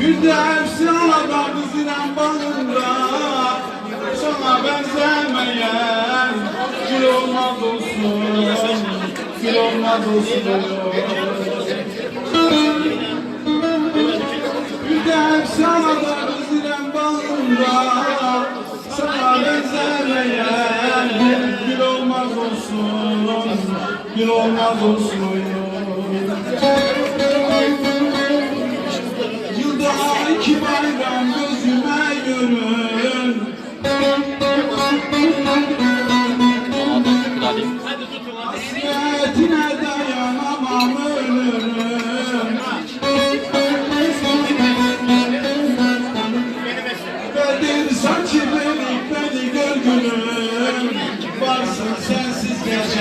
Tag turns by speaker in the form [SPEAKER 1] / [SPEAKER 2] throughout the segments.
[SPEAKER 1] Güzel sırada kızıran balında Sana benzemeyen Gül olmaz olsun Gül olmaz olsun. Güzel sırada kızıran balında Sana benzemeyen Gül olmaz olsun Gül olmaz olsun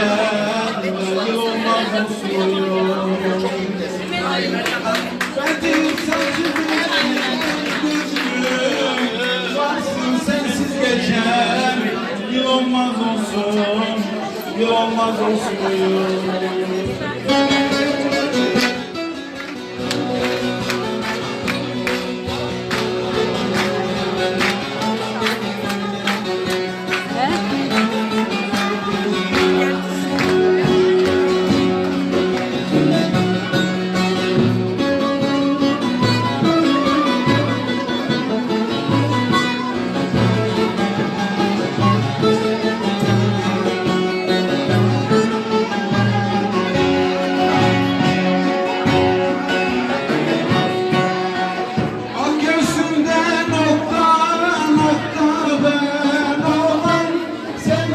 [SPEAKER 1] sensiz geçer Yıl olmaz olsun. Bedir saçı belik gözlüm Varsın sensiz Yıl olmaz olsun Yıl olmaz olsun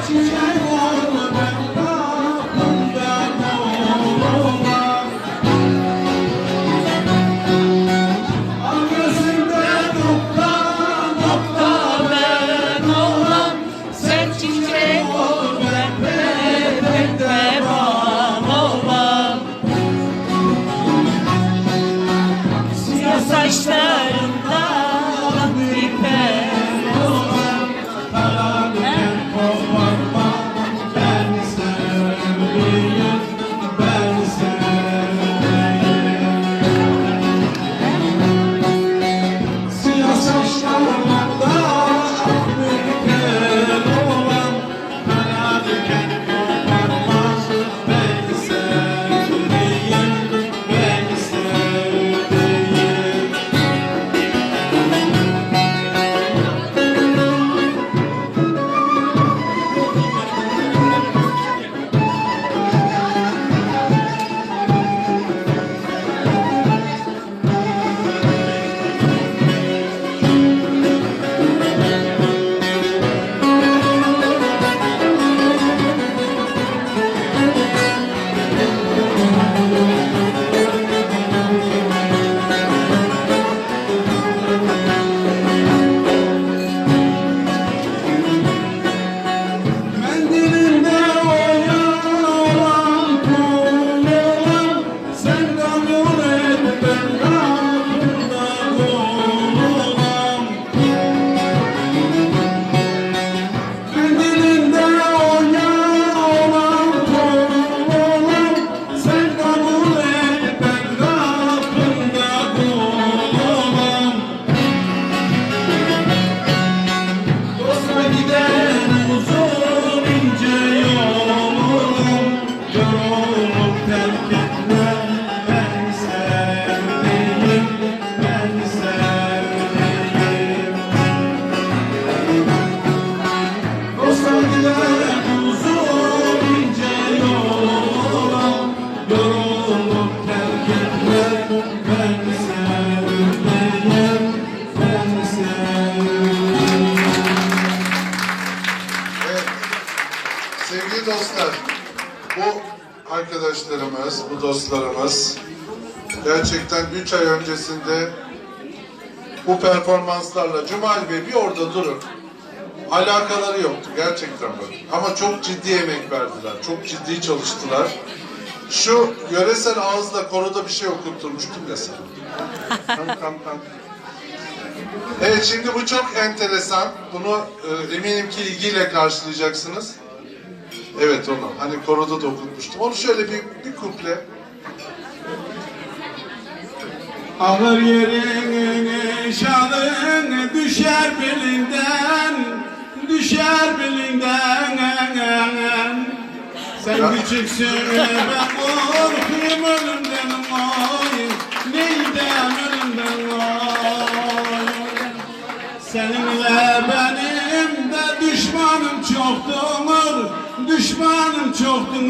[SPEAKER 1] Sen
[SPEAKER 2] Sevgili dostlar, bu arkadaşlarımız, bu dostlarımız gerçekten 3 ay öncesinde bu performanslarla Cumali Bey bir orada durun. Alakaları yoktu gerçekten böyle. Ama çok ciddi emek verdiler. Çok ciddi çalıştılar. Şu yöresel ağızla koroda bir şey okutturmuştum ya sana. Tam tam tam. Evet şimdi bu çok enteresan. Bunu e, eminim ki ilgiyle karşılayacaksınız. Evet onu. Hani koroda da okutmuştum. Onu şöyle bir, bir kuple.
[SPEAKER 1] Ağır yerin şalın düşer belinden Düşer belinden Sen
[SPEAKER 2] Ya.
[SPEAKER 1] küçüksün ben Düşmanım çoktur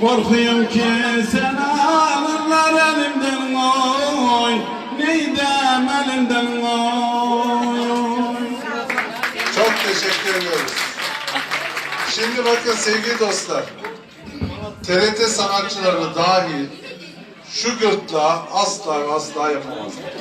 [SPEAKER 1] Korkuyorum ki sen alırlar elimden oy Neydem elimden oy
[SPEAKER 2] Çok teşekkür ediyoruz. Şimdi bakın sevgili dostlar. TRT sanatçıları dahil şu gırtlağı asla asla yapamazlar.